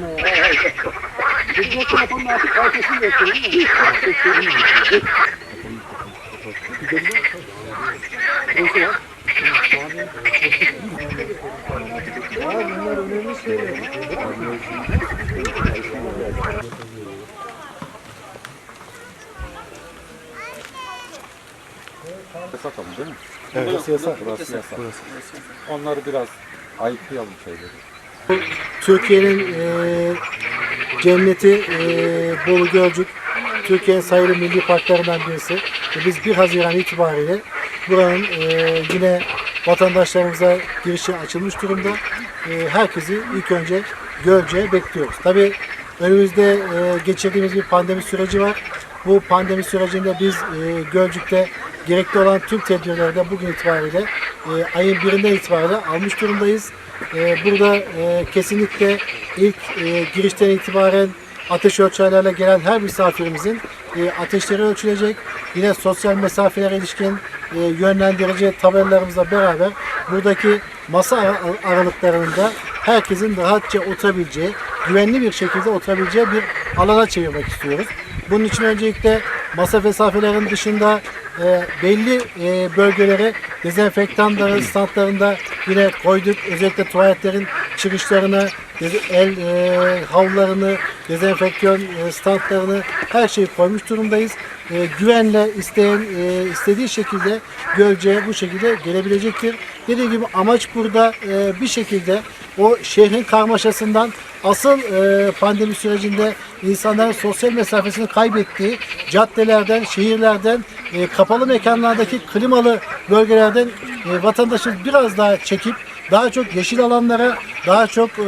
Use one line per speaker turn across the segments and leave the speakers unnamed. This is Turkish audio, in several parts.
sonra ya. Hizmet telefonun artık kalitesini gösteriyor değil mi? Neyse ya. Ya bunlar önemli şeyler.
Yasak ama değil mi?
Evet, burası yasak.
Burası yasak. Onları biraz ayıklayalım şeyleri.
Türkiye'nin e, cenneti e, Bolu Gölcük. Türkiye'nin sayılı milli parklarından birisi. Ve Biz 1 Haziran itibariyle buranın e, yine vatandaşlarımıza girişi açılmış durumda. E, herkesi ilk önce Gölcük'e bekliyoruz. Tabii önümüzde e, geçirdiğimiz bir pandemi süreci var. Bu pandemi sürecinde biz e, Gölcük'te gerekli olan tüm tedbirleri de bugün itibariyle e, ayın birinden itibariyle almış durumdayız. E, burada e, kesinlikle ilk e, girişten itibaren ateş ölçerlerle gelen her misafirimizin e, ateşleri ölçülecek. Yine sosyal mesafelere ilişkin e, yönlendirici tabelalarımızla beraber buradaki masa ara- aralıklarında herkesin rahatça oturabileceği, güvenli bir şekilde oturabileceği bir alana çevirmek istiyoruz. Bunun için öncelikle masa mesafelerin dışında e, belli e, bölgelere dezenfektanları standlarında yine koyduk. Özellikle tuvaletlerin çıkışlarına el e, havlularını, dezenfeksiyon e, standlarını her şeyi koymuş durumdayız. E, güvenle isteyen e, istediği şekilde Gölce'ye bu şekilde gelebilecektir. Dediğim gibi amaç burada e, bir şekilde o şehrin karmaşasından asıl e, pandemi sürecinde insanların sosyal mesafesini kaybettiği caddelerden, şehirlerden, e, kapalı mekanlardaki klimalı bölgelerden e, vatandaşı biraz daha çekip daha çok yeşil alanlara, daha çok e,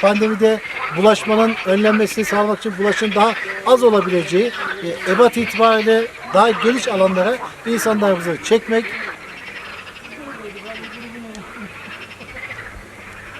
pandemide bulaşmanın önlenmesini sağlamak için bulaşın daha az olabileceği, e, ebat itibariyle daha geniş alanlara insanlarımızı çekmek,